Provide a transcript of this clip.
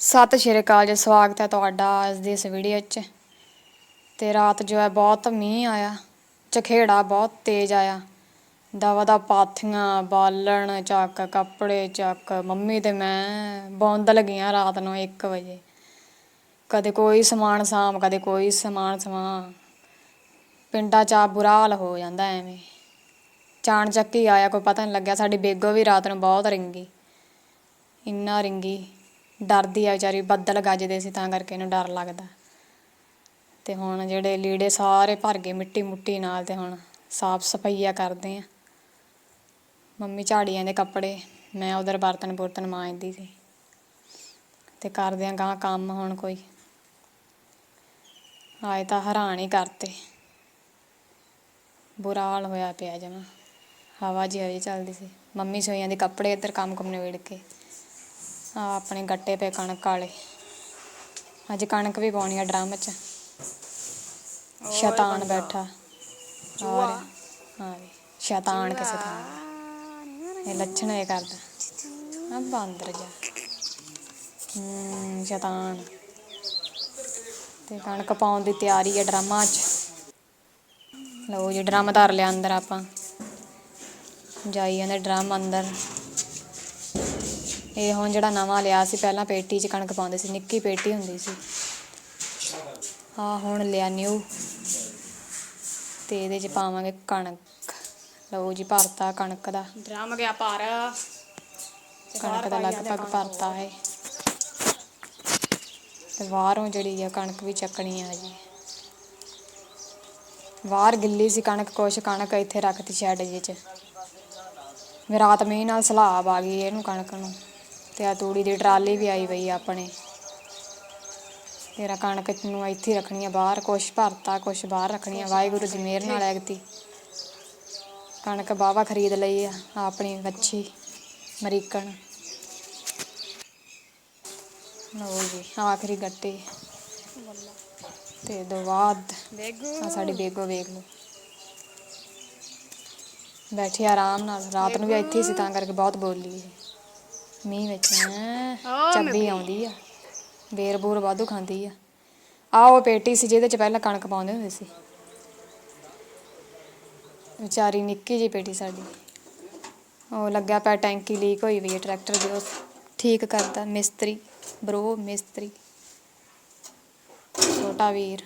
ਸਤਿ ਸ਼੍ਰੀ ਅਕਾਲ ਜੀ, ਸਵਾਗਤ ਹੈ ਤੁਹਾਡਾ ਅੱਜ ਦੀ ਇਸ ਵੀਡੀਓ 'ਚ ਤੇ ਰਾਤ ਜੋ ਹੈ ਬਹੁਤ ਮੀਂਹ ਆਇਆ, ਚਖੇੜਾ ਬਹੁਤ ਤੇਜ਼ ਆਇਆ। ਦਵਾ ਦਾ ਪਾਥੀਆਂ, ਬਾਲਣ, ਚੱਕ ਕੱਪੜੇ, ਚੱਕ। ਮੰਮੀ ਤੇ ਮੈਂ ਬੌਂਦ ਲੱਗੀਆਂ ਰਾਤ ਨੂੰ 1 ਵਜੇ। ਕਦੇ ਕੋਈ ਸਮਾਨ ਸਾਂਭ, ਕਦੇ ਕੋਈ ਸਮਾਨ ਸਮਾ। ਪਿੰਡਾਂ 'ਚ ਆ ਬੁਰਾ ਹਾਲ ਹੋ ਜਾਂਦਾ ਐਵੇਂ। ਚਾਣ ਚੱਕੀ ਆਇਆ, ਕੋਈ ਪਤਾ ਨਹੀਂ ਲੱਗਿਆ, ਸਾਡੀ ਬੇਗੋ ਵੀ ਰਾਤ ਨੂੰ ਬਹੁਤ ਰਿੰਗੀ। ਇੰਨਾ ਰਿੰਗੀ। ਡਰਦੀ ਆ ਵਿਚਾਰੀ, ਬੱਦਲ ਗੱਜਦੇ ਸੀ ਤਾਂ ਕਰਕੇ ਇਹਨੂੰ ਡਰ ਲੱਗਦਾ। ਤੇ ਹੁਣ ਜਿਹੜੇ ਲੀੜੇ ਸਾਰੇ ਭਰ ਗਏ ਮਿੱਟੀ ਮੁੱਟੀ ਨਾਲ ਤੇ ਹੁਣ ਸਾਫ਼ ਸਫਾਈਆ ਕਰਦੇ ਆ। ਮੰਮੀ ਝਾੜੀਆਂ ਦੇ ਕੱਪੜੇ ਮੈਂ ਉਧਰ ਬਰਤਨ ਬੁਰਤਨ ਮਾਂਜਦੀ ਸੀ। ਤੇ ਕਰਦੇ ਆ ਗਾਂ ਕੰਮ ਹੁਣ ਕੋਈ। ਆਏ ਤਾਂ ਹੈਰਾਨ ਹੀ ਕਰਤੇ। ਬੁਰਾ ਹਾਲ ਹੋਇਆ ਪਿਆ ਜਮਾ। ਹਵਾ ਜੀ ਹਜੇ ਚੱਲਦੀ ਸੀ। ਮੰਮੀ ਸੋਈਆਂ ਦੇ ਕੱਪੜੇ ਇੱਧਰ ਕੰਮ ਕੁਮ ਨਿਬੇੜ ਕੇ। ਆ ਆਪਣੇ ਗੱਟੇ ਪਏ ਕਣਕ ਵਾਲੇ। ਅੱਜ ਕਣਕ ਵੀ ਪਾਉਣੀ ਆ ਡਰਮ 'ਚ। ਸ਼ੈਤਾਨ ਬੈਠਾ। ਔਰ ਹਾਂ ਵੀ ਸ਼ੈਤਾਨ ਕਿਸੇ ਦਾ ਇਹ ਲੱਛਣ ਇਹ ਕਰਦਾ। ਆ ਬਾਂਦਰ ਜਾ। ਹੂੰ ਸ਼ੈਤਾਨ। ਤੇ ਕਣਕ ਪਾਉਣ ਦੀ ਤਿਆਰੀ ਹੈ ਡਰਮਾਂ 'ਚ। ਲਓ ਜੀ ਡਰਮ ਧਰ ਲਿਆ ਅੰਦਰ ਆਪਾਂ। ਜਾਈ ਜਾਂਦੇ ਡਰਮ ਅੰਦਰ। ਇਹ ਹੁਣ ਜਿਹੜਾ ਨਵਾਂ ਲਿਆ ਸੀ ਪਹਿਲਾਂ ਪੇਟੀ 'ਚ ਕਣਕ ਪਾਉਂਦੇ ਸੀ ਨਿੱਕੀ ਪੇਟੀ ਹੁੰਦੀ ਸੀ। ਆ ਹੁਣ ਲਿਆ ਨਿਊ ਤੇ ਇਹਦੇ 'ਚ ਪਾਵਾਂਗੇ ਕਣਕ। ਲਓ ਜੀ ਭਰਤਾ ਕਣਕ ਦਾ। ਡਰਮ ਗਿਆ ਭਰ। ਕਣਕ ਦਾ ਲਗਭਗ ਭਰਤਾ ਹੈ। ਤੇ ਬਾਹਰੋਂ ਜਿਹੜੀ ਆ ਕਣਕ ਵੀ ਚੱਕਣੀ ਆ ਜੀ। ਬਾਹਰ ਗਿੱਲੀ ਸੀ ਕਣਕ ਕੁਛ ਕਣਕ ਇੱਥੇ ਰੱਖਤੀ ਸ਼ੈੱਡ ਜਿਹੇ 'ਚ। ਰਾਤ ਮੀਂਹ ਨਾਲ ਸਲਾਬ ਆ ਗਈ ਇਹਨੂੰ ਕਣਕ ਨੂੰ। ਤੇ ਆ ਤੂੜੀ ਦੀ ਟਰਾਲੀ ਵੀ ਆਈ ਪਈ ਆ ਆਪਣੇ। ਤੇਰਾ ਕਣਕ ਨੂੰ ਇੱਥੇ ਹੀ ਰੱਖਣੀ ਆ ਬਾਹਰ ਕੁਛ ਭਰਤਾ ਕੁਛ ਬਾਹਰ ਰੱਖਣੀ ਆ। ਵਾਹਿਗੁਰੂ ਦੀ ਮਿਹਰ ਨਾਲ ਐਗਤੀ ਕਣਕ ਬਾਵਾ ਖਰੀਦ ਲਈ ਆ ਆਪਣੀ ਵੱਛੀ ਅਮਰੀਕਨ ਲਓ ਜੀ ਆਖਰੀ ਗੱਟੇ। ਤੇ ਦੋ ਬਾਅਦ ਬੇਗੂ। ਆ ਸਾਡੀ ਬੇਗੋ ਵੇਖ ਲਓ। ਬੈਠੀ ਆਰਾਮ ਨਾਲ ਰਾਤ ਨੂੰ ਵੀ ਇੱਥੇ ਹੀ ਸੀ ਤਾਂ ਕਰਕੇ ਬਹੁਤ ਬੋਲੀ ਇਹ ਮੀਂਹ ਵਿੱਚ ਹੈਂ, ਚੱਬੀ ਆਉਂਦੀ ਆ। ਬੇਰ ਬੂਰ ਵਾਧੂ ਖਾਂਦੀ ਆ। ਆ ਉਹ ਪੇਟੀ ਸੀ ਜਿਹਦੇ ਚ ਪਹਿਲਾਂ ਕਣਕ ਪਾਉਂਦੇ ਹੁੰਦੇ ਸੀ। ਵਿਚਾਰੀ ਨਿੱਕੀ ਜੀ ਪੇਟੀ ਸਾਡੀ। ਉਹ ਲੱਗਿਆ ਪਿਆ ਟੈਂਕੀ ਲੀਕ ਹੋਈ ਵੀ ਹੈ ਟਰੈਕਟਰ ਦੀ। ਉਹ ਠੀਕ ਕਰਦਾ। ਮਿਸਤਰੀ ਬਰੋ ਮਿਸਤਰੀ। ਛੋਟਾ ਵੀਰ।